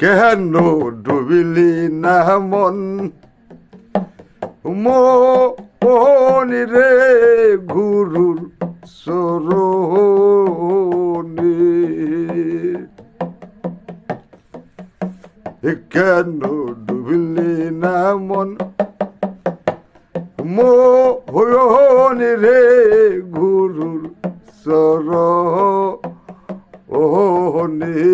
কেন ডুবিলি না মন? মনি রে গুরুর সরণে কেন ডুবিলি না মন? মোহনি রে গুরুর সর ওহনি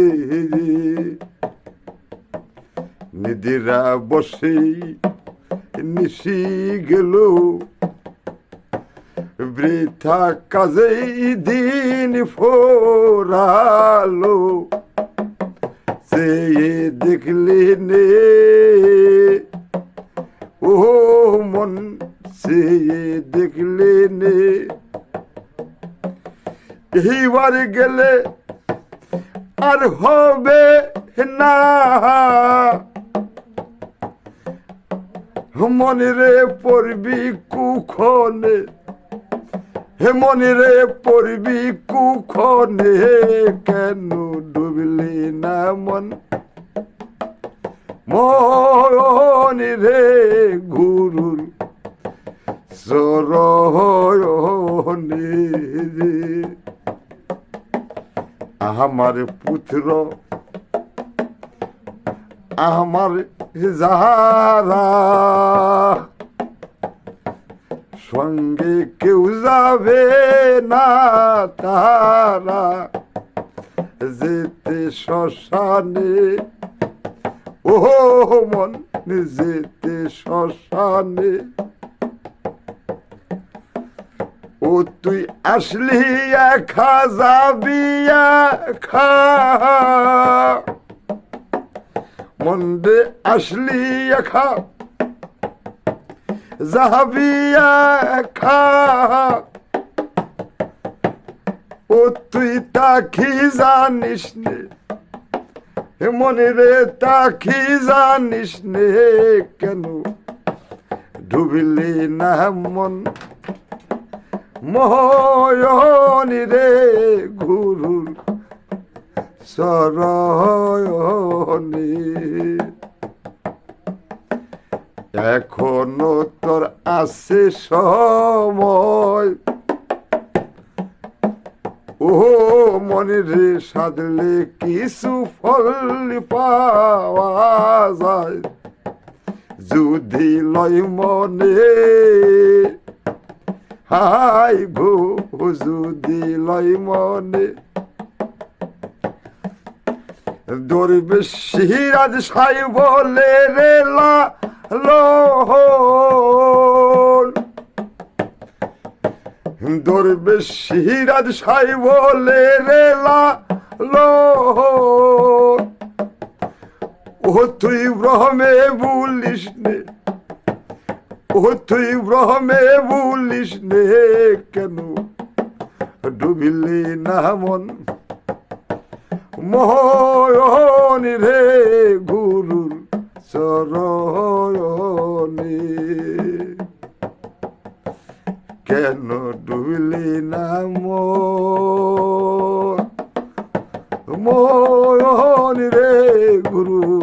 নিদিরা বসে নিশি গেল। বৃথা কাজেই দিন ফোরালো। সে দেখলি নে। ও মন সে দেখলে নে। এইবার গেলে আর হবে না। মনে রে পড়বি কুখনে, হে মনে রে পড়বি কুখনে, কেন ডুবলি না মন? মনি রে গুরুর সরণে আমার পুত্র, আমার যারা সঙ্গে কেউ যাবে না তারা যেতে শ্মশানে ও মন, যেতে শ্মশানে। ও তুই আসলি একা যাবি একা। মন্দে আসলি একা যাবি একা ও তুই তাকি জানিস নে? মনে রে তাকি জানিস নে? কেন ডুবিলি না মন? ময়নি রে গুরুর সরয়নি এখনও তোর আছে সময়। ও মনে রে, সাধলে কিছু ফল পাওয়া যায়। যদি লয় মনে, হাই ভু, যদি লয় মনে দরবে সিরাজ সাই বলে রে লা লোহন দরবে সিরাজ সাই বলে রে লা ও তুই ব্রহ্মে বলিস নে। ও তুই ব্রহ্মে বলিস নে কেন? ডুবিলি না মন মহনিৰে গুৰুৰ চৰণি কেন ডুবিলি নাম মহনিৰে গুৰুৰ